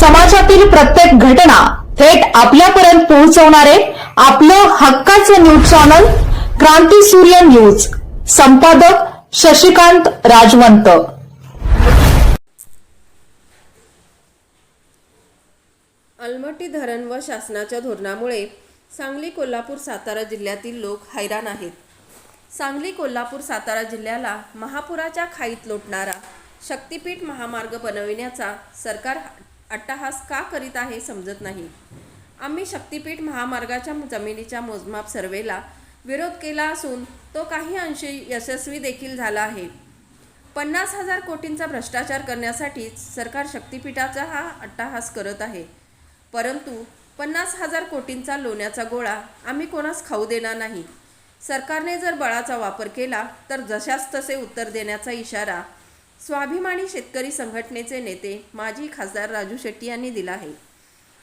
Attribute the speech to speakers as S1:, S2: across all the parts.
S1: समाजातील प्रत्येक घटना थेट आपल्यापर्यंत पोहोचवणारे आपलं हक्काचं न्यूज चॅनल क्रांती सूर्य न्यूज. संपादक शशिकांत राजवंत.
S2: अलमट्टी धरण व शासनाच्या धोरणामुळे सांगली कोल्हापूर सातारा जिल्ह्यातील लोक हैराण आहेत. सांगली कोल्हापूर सातारा जिल्ह्याला महापुराच्या खाईत लोटणारा शक्तिपीठ महामार्ग बनविण्याचा सरकार अट्टहास का करीत आहे समजत नाही. आम्ही शक्तिपीठ महामार्गाच्या जमिनीच्या मोजमाप सर्वेला विरोध केला असून तो काही अंशी यशस्वी देखील झाला आहे. पन्नास हजार कोटींचा भ्रष्टाचार करण्यासाठीच सरकार शक्तिपीठाचा हा अट्टाहास करत आहे. परंतु पन्नास हजार कोटींचा लोण्याचा गोळा आम्ही कोणास खाऊ देणार नाही. सरकारने जर बळाचा वापर केला तर जशास तसे उत्तर देण्याचा इशारा स्वाभिमानी शेतकरी संघटनेचे नेते माजी खासदार राजू शेट्टी यांनी दिला आहे.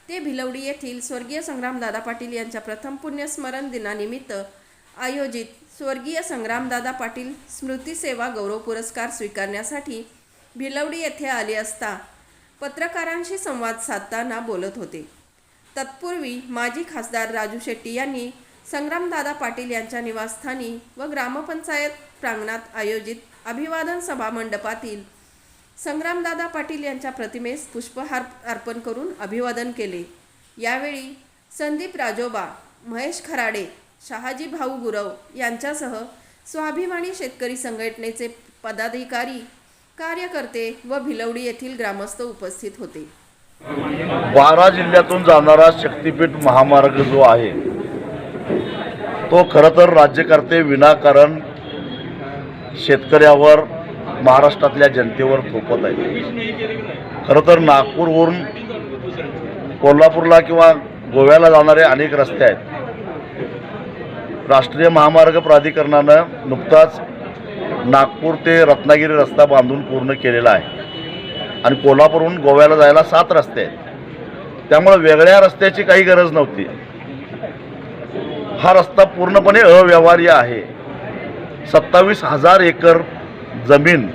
S2: ते भिलवडी येथील स्वर्गीय संग्रामदादा पाटील यांच्या प्रथम पुण्यस्मरण दिनानिमित्त आयोजित स्वर्गीय संग्रामदादा पाटील स्मृती सेवा गौरव पुरस्कार स्वीकारण्यासाठी भिलवडी येथे आले असता पत्रकारांशी संवाद साधताना बोलत होते. तत्पूर्वी माजी खासदार राजू शेट्टी यांनी संग्रामदादा पाटील यांच्या निवासस्थानी व ग्रामपंचायत प्रांगणात आयोजित अभिवादन सभा मंडपातील संग्रामदादा पाटील यांच्या प्रतिमेस पुष्पहार अर्पण करून अभिवादन केले. यावेळी संदीप राजोबा महेश खराडे शहाजी भाऊ गुरव यांच्यासह स्वाभिमानी शेतकरी संघटनेचे पदाधिकारी कार्यकर्ते व भिलवडी येथील ग्रामस्थ उपस्थित होते.
S3: बारा जिल्ह्यातून जाणारा शक्तीपीठ महामार्ग जो आहे हो खरं तर राज्यकर्ते विनाकारण शेतकऱ्यावर महाराष्ट्रातल्या जनतेवर थोपत आहे खरं तर नागपूरवरून कोल्हापूरला किंवा गोव्याला जाणारे अनेक रस्ते आहेत. राष्ट्रीय महामार्ग प्राधिकरणानं नुकताच नागपूर ते रत्नागिरी रस्ता बांधून पूर्ण केलेला आहे. आणि कोल्हापूरहून गोव्याला जायला सात रस्ते आहेत. त्यामुळे वेगळ्या रस्त्याची काही गरज नव्हती. हा रस्ता पूर्णपणे अव्यवहार्य आहे. सत्तावीस हजार एकर जमीन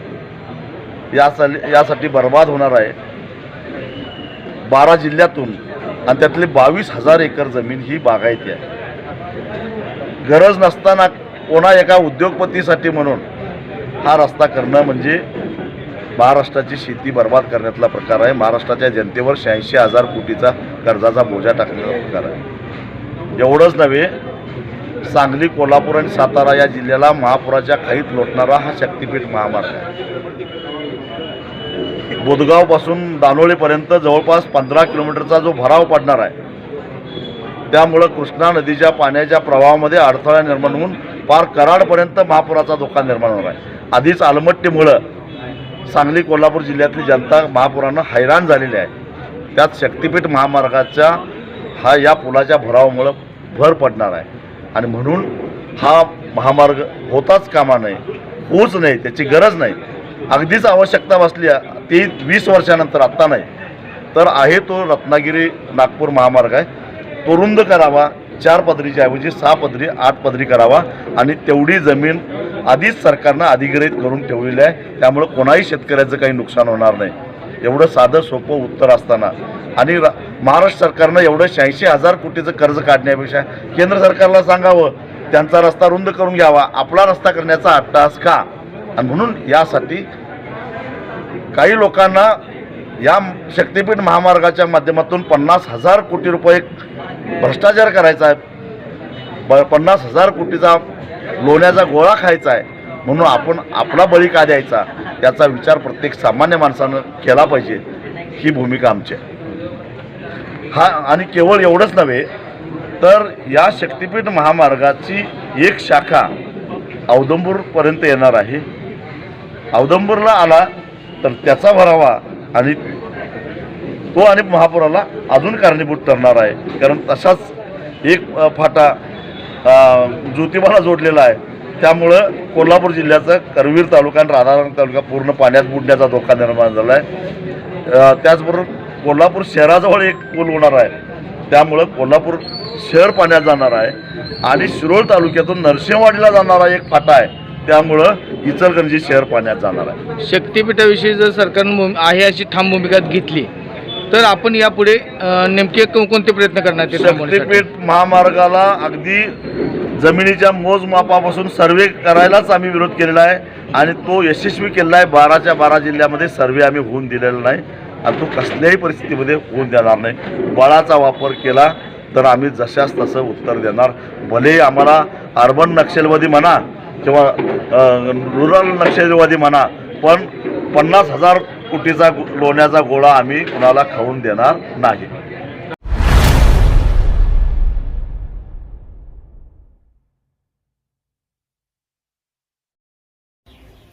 S3: यासाठी यासाठी बर्बाद होणार आहे. बारा जिल्ह्यातून आणि त्यातली बावीस हजार एकर जमीन ही बागायती आहे. गरज नसताना कोणा एका उद्योगपतीसाठी म्हणून हा रस्ता करणं म्हणजे महाराष्ट्राची शेती बर्बाद करण्यातला प्रकार आहे. महाराष्ट्राच्या जनतेवर शहाऐंशी हजार कोटीचा कर्जाचा बोजा टाकण्याचा प्रकार आहे. एवढंच नव्हे सांगली कोल्हापूर आणि सातारा या जिल्ह्याला महापुराच्या खाईत लोटणारा हा शक्तिपीठ महामार्ग आहे. बोदगावपासून दानोळीपर्यंत जवळपास पंधरा किलोमीटरचा जो भराव पडणार आहे त्यामुळं कृष्णा नदीच्या पाण्याच्या प्रवाहामध्ये अडथळा निर्माण होऊन पार कराडपर्यंत महापुराचा धोका निर्माण होणार आहे. आधीच आलमट्टीमुळं सांगली कोल्हापूर जिल्ह्यातली जनता महापुरानं हैराण झालेली आहे. त्यात शक्तिपीठ महामार्गाच्या हा या पुलाच्या भरावामुळं भर पडणार आहे. आणि म्हणून हा महामार्ग होताच कामा नये होऊच नाही त्याची गरज नाही. अगदीच आवश्यकता बसली ती वीस वर्षानंतर आत्ता नाही. तर आहे तो रत्नागिरी नागपूर महामार्ग आहे. तो रुंद करावा चार पदरीच्या ऐवजी सहा पदरी आठ पदरी करावा आणि तेवढी जमीन आधीच सरकारनं अधिग्रहित करून ठेवलेली आहे. त्यामुळं कोणाही शेतकऱ्याचं काही नुकसान होणार नाही. एवढं साधं सोपं उत्तर असताना. आणि महाराष्ट्र सरकारनं एवढं शहाऐंशी हजार कोटीचं कर्ज काढण्यापेक्षा केंद्र सरकारला सांगावं त्यांचा रस्ता रुंद करून घ्यावा आपला रस्ता करण्याचा अट्टास का? आणि म्हणून यासाठी काही लोकांना या शक्तिपीठ महामार्गाच्या माध्यमातून पन्नास हजार कोटी रुपये भ्रष्टाचार करायचा आहे. ब पन्नास हजार कोटीचा लोण्याचा गोळा खायचा आहे. म्हणून आपण आपला बळी का द्यायचा? त्याचा विचार प्रत्येक सामान्य माणसानं केला पाहिजे. ही भूमिका आमची आहे. हा आणि केवळ एवढंच नव्हे तर या शक्तिपीठ महामार्गाची एक शाखा औदंबूरपर्यंत येणार आहे. औदंबूरला आला तर त्याचा भरावा आणि तो आणि महापुराला अजून कारणीभूत ठरणार आहे. कारण तसाच एक फाटा ज्योतिबाला जोडलेला आहे. त्यामुळं कोल्हापूर जिल्ह्याचा करवीर तालुका आणि राधानगरी तालुका पूर्ण पाण्यात बुडण्याचा धोका निर्माण झाला आहे. त्याचबरोबर कोल्हापूर शहराजवळ एक पूल होणार आहे. त्यामुळं कोल्हापूर शहर पाण्यात जाणार आहे आणि शिरोळ तालुक्यातून नरसिंहवाडीला जाणारा एक फाटा आहे. त्यामुळं इचलकरंजी शहर पाण्यात जाणार आहे.
S4: शक्तिपीठाविषयी जर सरकारनं भूम- आहे अशी ठाम भूमिका घेतली तर आपण यापुढे नेमके को- कोणते प्रयत्न करणार?
S3: शक्तीपीठ महामार्गाला अगदी जमिनीच्या मोजमापापासून सर्वे करायलाच आम्ही विरोध केलेला आहे आणि तो यशस्वी केलेला आहे. बाराच्या बारा जिल्ह्यामध्ये सर्वे आम्ही होऊन दिलेला नाही आणि तो कसल्याही परिस्थितीमध्ये होऊन देणार नाही. बळाचा वापर केला तर आम्ही जशास तसं उत्तर देणार. भले आम्हाला अर्बन नक्षलवादी म्हणा किंवा रुरल नक्षलवादी म्हणा पण पन्नास हजार कोटीचा लोण्याचा गोळा आम्ही कुणाला खाऊन देणार नाही.